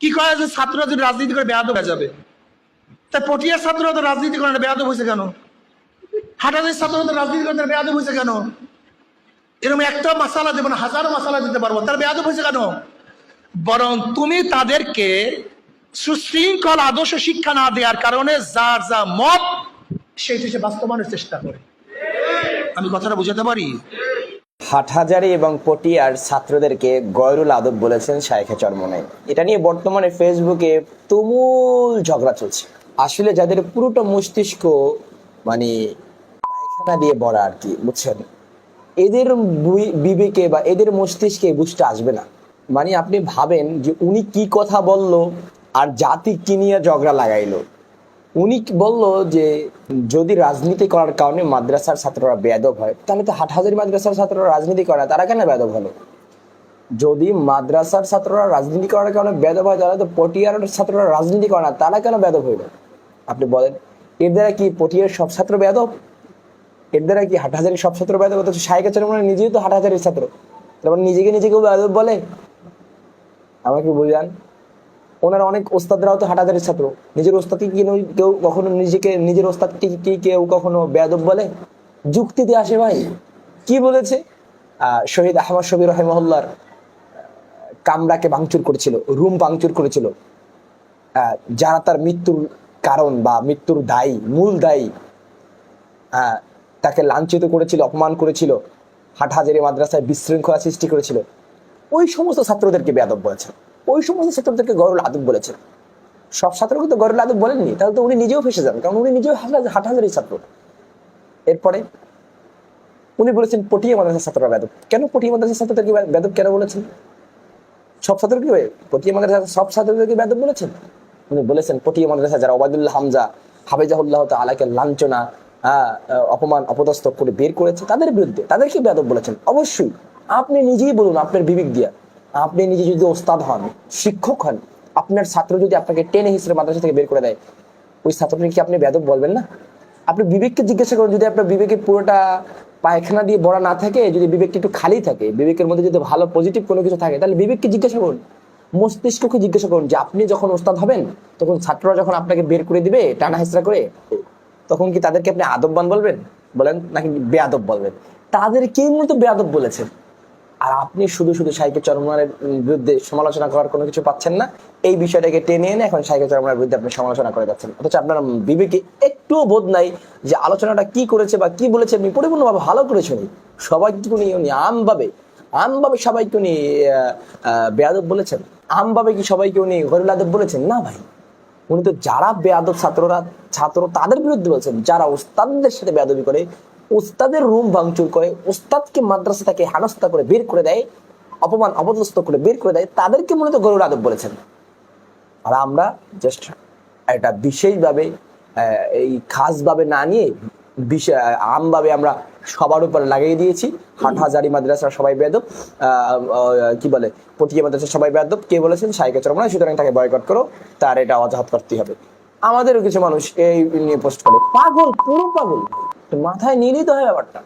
কি কয় যে ছাত্ররা যদি রাজনীতি করে বেয়াদব হয়ে যাবে? তা পটিয়ার ছাত্ররা তো রাজনীতি করে না, বেয়াদব হয়েছে কেন? হাটাদের ছাত্ররা তো রাজনীতি করে তারা বেয়াদব হয়েছে কেন? এরকম একটা মশালা দেবো না, হাজারো মশালা দিতে পারব। তার বেয়াদব হয়েছে কেন? বরং তুমি তাদেরকে সুশৃঙ্খল আদর্শ শিক্ষা না দেওয়ার কারণে যার যা মত সেইটি সে বাস্তবায়নের চেষ্টা করে। আমি কথাটা বুঝাতে পারি? হাটহাজারি এবং পটিয়ার ছাত্রদেরকে গয়রুল আদব বলেছেন শায়েখে চরমনে এটা নিয়ে বর্তমানে ফেসবুকে তুমুল ঝগড়া চলছে। আসলে যাদের পুরোটা মস্তিষ্ক মানে পায়খানা দিয়ে ভরা আর কি, বুঝছেন? এদের বিবেকে বা এদের মস্তিষ্কে বুঝতে আসবে না। মানে আপনি ভাবেন যে উনি কি কথা বলল আর জাতি কি নিয়ে ঝগড়া লাগাইলো। উনি বলল যে যদি রাজনীতি করার কারণে মাদ্রাসার ছাত্ররা বেয়াদব হয় তাহলে তো হাটহাজারি মাদ্রাসার ছাত্ররা রাজনীতি করে না, তারা কেন বেয়াদব হলো? যদি মাদ্রাসার ছাত্ররা রাজনীতি করার কারণে বেয়াদব হয় তাহলে তো পটিয়ার ছাত্ররা রাজনীতি করে না তারা কেন বেয়াদব হইল? আপনি বলেন এর দ্বারা কি পটিয়ার সব ছাত্র বেয়াদব? এর দ্বারা কি হাটহাজারির সব ছাত্র বেয়াদব? অথচ শাহেকা চরমনে নিজেই তো হাটহাজারির ছাত্র তারপর নিজেকে নিজেকে বেদব বলে। আমাকে বুঝান। ওনার অনেক ওস্তাদরাও তো হাটাদারের ছাত্র। নিজের ওস্তাদকে কি কেউ কখনো নিজেকে নিজের ওস্তাদকে কি কেউ কখনো বেয়াদব বলে? যুক্তি দিয়ে আসে ভাই। কি বলেছে? শহীদ আহমদ শবীর রহেমহল্লার কামরাকে ভাঙচুর করেছিল, রুম ভাঙচুর করেছিল। যারা তার মৃত্যুর কারণ বা মৃত্যুর দায়ী, মূল দায়ী তাকে লাঞ্ছিত করেছিল, অপমান করেছিল হাট হাটহাজারি মাদ্রাসায় বিশৃঙ্খলা সৃষ্টি করেছিল। ওই সমস্ত ছাত্রদেরকে বেয়াদব বলেছেন ওই সমস্ত ছাত্রদেরকে গরুল আদব বলেছেন। সব ছাত্রকে তো গরুল আদব বলেননি তাহলে তো উনি নিজেও ফেসে যান কারণ উনি নিজেও হাটহাজারি ছাত্র। এরপরে উনি বলেছেন পটিয়া মাদ্রাসার ছাত্ররা বেদব। কেন পটিয়া মাদ্রাসার ছাত্রদেরকে বেদব কেন বলেছেন? সব ছাত্রকে পটিয়া মাদ্রাসার সব ছাত্রদেরকে বেদব বলেছেন? উনি বলেছেন পটিয়া মাদ্রাসা যারা ওবায়দুল্লাহ হামজা হাফিজাহুল্লাহ তালাকে লাঞ্ছনা হ্যাঁ, অপমান অপদস্থ করে বের করেছে তাদের বিরুদ্ধে তাদেরকে বেদব বলেছেন? অবশ্যই। আপনি নিজেই বলুন আপনার বিবেক দিয়া। আপনি নিজে যদি ওস্তাদ হন, শিক্ষক হন, আপনার ছাত্র যদি আপনাকে টেনে হিসেবে মাদ্রাসা থেকে বের করে দেয়, ওই ছাত্রকে কি আপনি বেদব বলবেন না? আপনি বিবেককে জিজ্ঞাসা করুন, যদি আপনার বিবেকে পুরোটা পায়খানা দিয়ে ভরা না থাকে, যদি বিবেকটা একটু খালি থাকে, বিবেকের মধ্যে যদি ভালো পজিটিভ কোনো কিছু থাকে, তাহলে বিবেককে জিজ্ঞাসা করুন। মস্তিষ্ককে জিজ্ঞাসা করুন যে, আপনি যখন ওস্তাদ হবেন, তখন ছাত্ররা যখন আপনাকে বের করে দিবে, টানা হেসরা করে, তখন কি তাদেরকে আপনি আদববান বলবেন? বলেন নাকি বেয়াদব বলবেন? তাদেরকেই মূলত বেয়াদব বলেছেন আর আপনি শুধু শুধু সাইকে চরমানের বিরুদ্ধে সমালোচনা করার কোনো কিছু পাচ্ছেন না, এই বিষয়টাকে টেনে এনে এখন সাইকে চরমানের বিরুদ্ধে আপনি সমালোচনা করে যাচ্ছেন। অথচ আপনার বিবেকে একটুও বোধ নাই যে আলোচনাটা কি করেছে বা কি বলেছে, আপনি পরিপূর্ণভাবে ভালো করেছেন সবাইকে উনি উনি আমভাবে আমভাবে সবাইকে উনি বেয়াদব বলেছেন। আমভাবে কি সবাইকে উনি গরিল আদব বলেছেন? না ভাই। উনি তো যারা বেয়াদব ছাত্ররা, ছাত্র তাদের বিরুদ্ধে বলছেন, যারা উস্তাদদের সাথে বেয়াদবি করে উস্তাদের রুম ভাঙচুর করে, উস্তাদকে মাদ্রাসা থেকে হানস্তা করে বের করে দেয়, অপমান, অপদস্থ করে বের করে দেয়, তাদেরকে মূলত গরুর আদব বলেছেন। আর আমরা জাস্ট এটা বিশেষভাবে এই খাসভাবে না নিয়ে আমভাবে আমরা সবার উপর লাগিয়ে দিয়েছি। হাটহাজারি মাদ্রাসার সবাই বেদব কি বলে, পটিয়া মাদ্রাসার সবাই বেদব কে বলেছেন? সাইকে চরমনা সুতরাং তাকে বয়কট করো, তার এটা অজাহাত করতে হবে। আমাদেরও কিছু মানুষ এই নিয়ে পোস্ট করে। পাগল, পুরো পাগল। মাথায় নিয়ে তো হয় ব্যাপারটা।